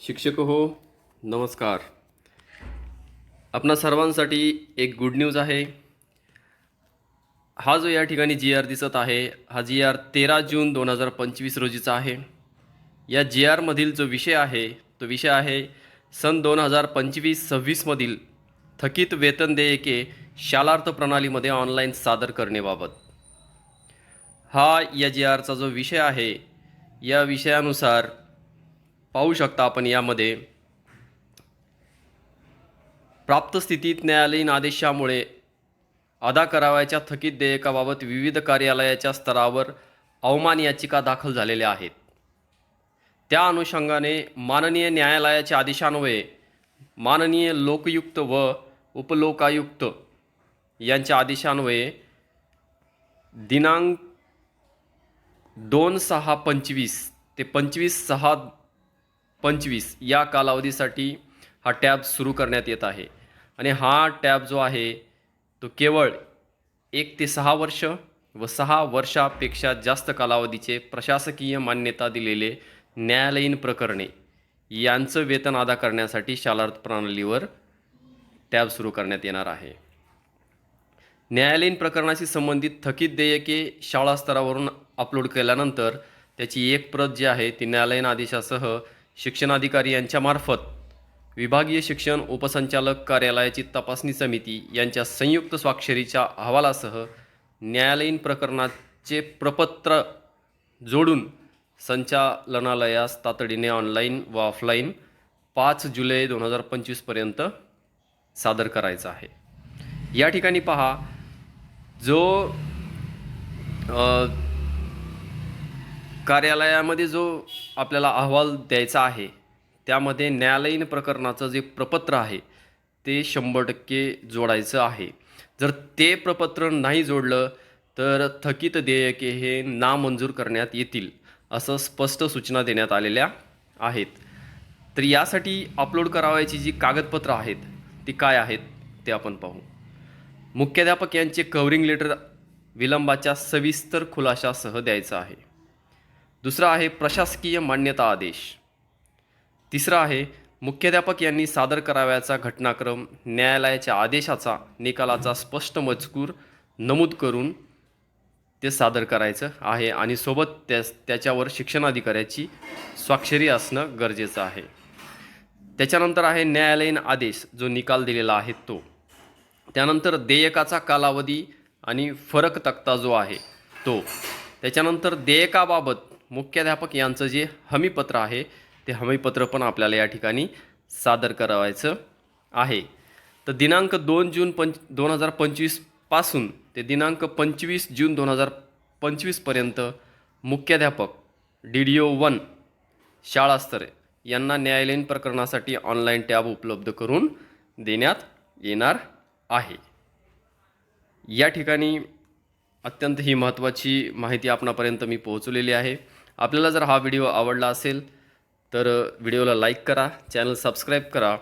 शिक्षक हो नमस्कार. आपणा सर्वांसाठी एक गुड न्यूज आहे. हा जो या ठिकाणी जी आर दिसत आहे हा जी आर तेरा जून दोन हजार पंचवीस रोजीचा आहे. या जी आरमधील जो विषय आहे तो विषय आहे सन दोन हजार पंचवीस सव्वीसमधील थकीत वेतन देयके शालार्थ प्रणालीमध्ये ऑनलाईन सादर करण्याबाबत. हा या जी आरचा जो विषय आहे या विषयानुसार पाहू शकता आपण यामध्ये. प्राप्त स्थितीत न्यायालयीन आदेशामुळे अदा करावयाच्या थकीत देयकाबाबत विविध कार्यालयाच्या स्तरावर अवमान याचिका दाखल झालेल्या आहेत. त्या अनुषंगाने माननीय न्यायालयाच्या आदेशान्वये माननीय लोकयुक्त व उपलोकायुक्त यांच्या आदेशान्वये दिनांक दोन सहा पंचवीस ते पंचवीस सहा पंचवीस या कालावधीसाठी हा टॅब सुरू करण्यात येत आहे. आणि हा टॅब जो आहे तो केवळ एक ते सहा वर्ष व सहा वर्षापेक्षा जास्त कालावधीचे प्रशासकीय मान्यता दिलेले न्यायालयीन प्रकरणे यांचं वेतन अदा करण्यासाठी शालार्थ प्रणालीवर टॅब सुरू करण्यात येणार आहे. न्यायालयीन प्रकरणाशी संबंधित थकीत देयके शाळा स्तरावरून अपलोड केल्यानंतर त्याची एक प्रत जी आहे ती न्यायालयीन आदेशासह शिक्षणाधिकारी यांच्यामार्फत विभागीय शिक्षण उपसंचालक कार्यालयाची तपासणी समिती यांच्या संयुक्त स्वाक्षरीच्या अहवालासह न्यायालयीन प्रकरणाचे प्रपत्र जोडून संचालनालयास तातडीने ऑनलाईन व ऑफलाईन पाच जुलै दोन हजार पंचवीसपर्यंत सादर करायचा आहे. या ठिकाणी पहा जो कार्यालयामध्ये जो आपल्याला अहवाल द्यायचा आहे त्यामध्ये न्यायालयीन प्रकरणाचं जे प्रपत्र आहे ते शंभर टक्के जोडायचं आहे. जर ते प्रपत्र नाही जोडलं तर थकीत देयके हे नामंजूर करण्यात येतील असं स्पष्ट सूचना देण्यात आलेल्या आहेत. तर यासाठी अपलोड करावायची जी कागदपत्रं आहेत ती काय आहेत ते आपण पाहू. मुख्याध्यापक यांचे कव्हरिंग लेटर विलंबाच्या सविस्तर खुलाशासह द्यायचं आहे. दुसरा आहे प्रशासकीय मान्यता आदेश. तिसरा आहे मुख्याध्यापक यांनी सादर करावयाचा घटनाक्रम न्यायालयाच्या आदेशाचा निकालाचा स्पष्ट मजकूर नमूद करून ते सादर करायचं आहे आणि सोबत त्या त्याच्यावर शिक्षणाधिकाऱ्याची स्वाक्षरी असणं गरजेचं आहे. त्याच्यानंतर आहे न्यायालयीन आदेश जो निकाल दिलेला आहे तो. त्यानंतर देयकाचा कालावधी आणि फरक तक्ता जो आहे तो. त्याच्यानंतर देयकाबाबत मुख्याध्यापक यांचं जे हमीपत्र आहे ते हमीपत्र पण आपल्याला या ठिकाणी सादर करावायचं आहे. तर दिनांक दोन जून पंच दोन हजार पंचवीसपासून ते दिनांक पंचवीस जून दोन हजार पंचवीसपर्यंत मुख्याध्यापक डी डी ओ वन शाळास्तर यांना न्यायालयीन प्रकरणासाठी ऑनलाईन टॅब उपलब्ध करून देण्यात येणार आहे. या ठिकाणी अत्यंत ही महत्त्वाची माहिती आपणापर्यंत मी पोहोचवलेली आहे. आपल्याला जर हा व्हिडिओ आवडला असेल तर व्हिडिओला लाईक करा चॅनल सबस्क्राईब करा.